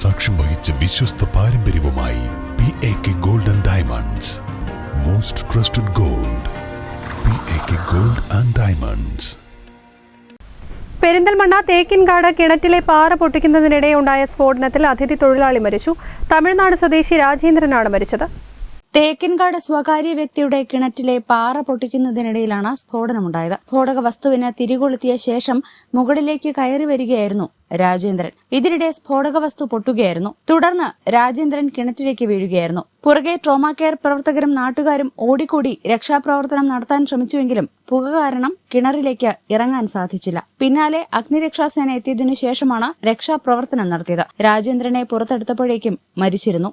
സാക്ഷ്യം വഹിച്ച വിശ്വസ്ത പാരമ്പര്യവുമായി P A K gold and diamonds most trusted gold P A K gold and diamonds Perinthalmanna Thekkinkadu കിണറ്റിലെ പാറ പൊട്ടിക്കുന്നതിനിടെ ഉണ്ടായ സ്ഫോടനത്തിൽ അതിഥി തൊഴിലാളി മരിച്ചു. തമിഴ്നാട് സ്വദേശി രാജേന്ദ്രനാണ് മരിച്ചത്. തേക്കിൻകാട് സ്വകാര്യ വ്യക്തിയുടെ കിണറ്റിലെ പാറ പൊട്ടിക്കുന്നതിനിടയിലാണ് സ്ഫോടനമുണ്ടായത്. സ്ഫോടക വസ്തുവിന് തിരികൊളുത്തിയ ശേഷം മുകളിലേക്ക് കയറി വരികയായിരുന്നു രാജേന്ദ്രൻ. ഇതിനിടെ സ്ഫോടക വസ്തു പൊട്ടുകയായിരുന്നു. തുടർന്ന് രാജേന്ദ്രൻ കിണറ്റിലേക്ക് വീഴുകയായിരുന്നു. പുറകെ ട്രോമാ കെയർ പ്രവർത്തകരും നാട്ടുകാരും ഓടിക്കൂടി രക്ഷാപ്രവർത്തനം നടത്താൻ ശ്രമിച്ചുവെങ്കിലും പുക കാരണം കിണറിലേക്ക് ഇറങ്ങാൻ സാധിച്ചില്ല. പിന്നാലെ അഗ്നിരക്ഷാസേന എത്തിയതിനു ശേഷമാണ് രക്ഷാപ്രവർത്തനം നടത്തിയത്. രാജേന്ദ്രനെ പുറത്തെടുത്തപ്പോഴേക്കും മരിച്ചിരുന്നു.